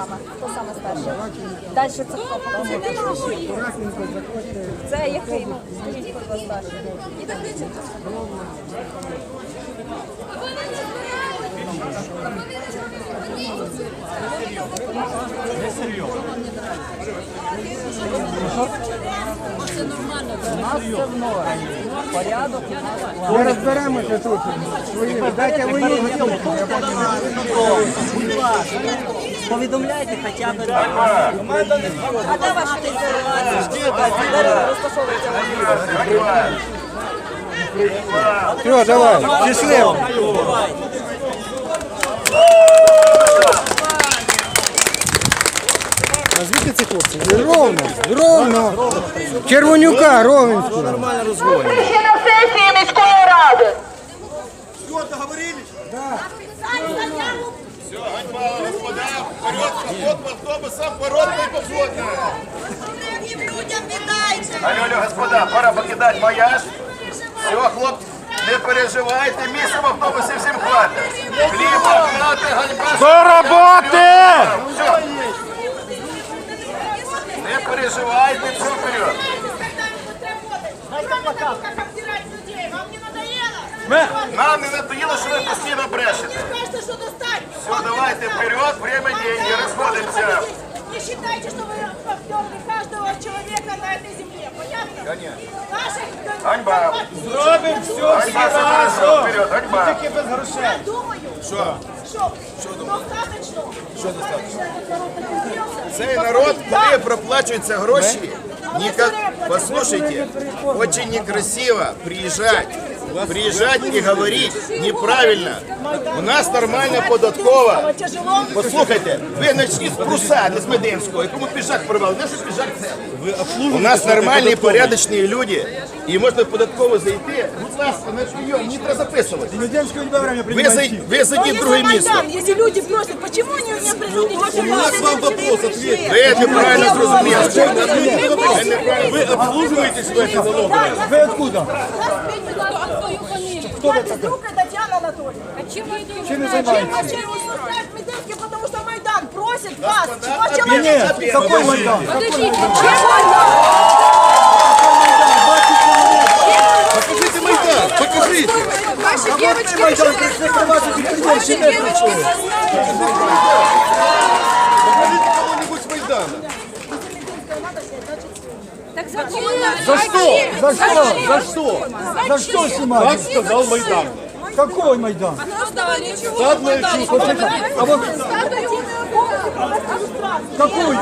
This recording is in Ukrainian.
саме? Хто саме старший? Далі це хто? Це який? Ну, Скажіть, хто старший? Ми розберемося тут. Дайте ви їх. Повідомляйте хоча б А де ваша інформація? Де розташовується Все, давай, щасливо. А звідки ці хлопці? Ровно, ровно. Червонюка, ровенського. Ще на сесії міської ради. Людям віддайте. Алло, алло, господа, пора покидати вояж. Все, хлопці, не переживайте, місця в автобусі всім хватить. Хліба, гнати, ганьба. До роботи! Все. Не переживайте, все вперед. Не надоело? Нам не надоїло, що ви постійно брешете. Что достаточно. Все, давайте вперед, время, деньги, розходимося. Не считайте, что вы обдерли каждого человека на этой земле. Понятно? Конечно. Наши... Ганьба. Зробимо все, Ганьба, все хорошо, вперед, ганьба. без грошей. Я думаю, что, что, достаточно. Что достаточно? Цей народ, коли проплачуються гроші, ніяк... послушайте, очень некрасиво приезжать. Приезжать и говорить неправильно. У нас нормальна податкова. Тяжело. Послухайте, ви почніть з Пруса, не з Мединського, якому піжак порвали. Наш піжак це. У нас нормальні, порядочні люди. І можна податково зайти. Будь ласка, на прийом, не треба записувати. Ви, зай- ви зайдіть в друге місце. если люди просят, почему они у меня пришли? У нас вам вопрос, ответьте. Ви неправильно зрозуміли. Вы обслуживаетесь в этой налоговой? Ви откуда? Кто вы такая? Татьяна Анатольевна. А чем вы Чим ви займаєтесь? А чем вы слушаете Медведевский, потому что Майдан просит вас, чего Ні, человека? какой Майдан? Подождите, чем Майдан? Покажите Майдан, покажите. Ваши девочки Майдан прийшли За что? За что? За что снимать? Так сказал Майдан. Какой Майдан? Стадное чувство. А вот какую?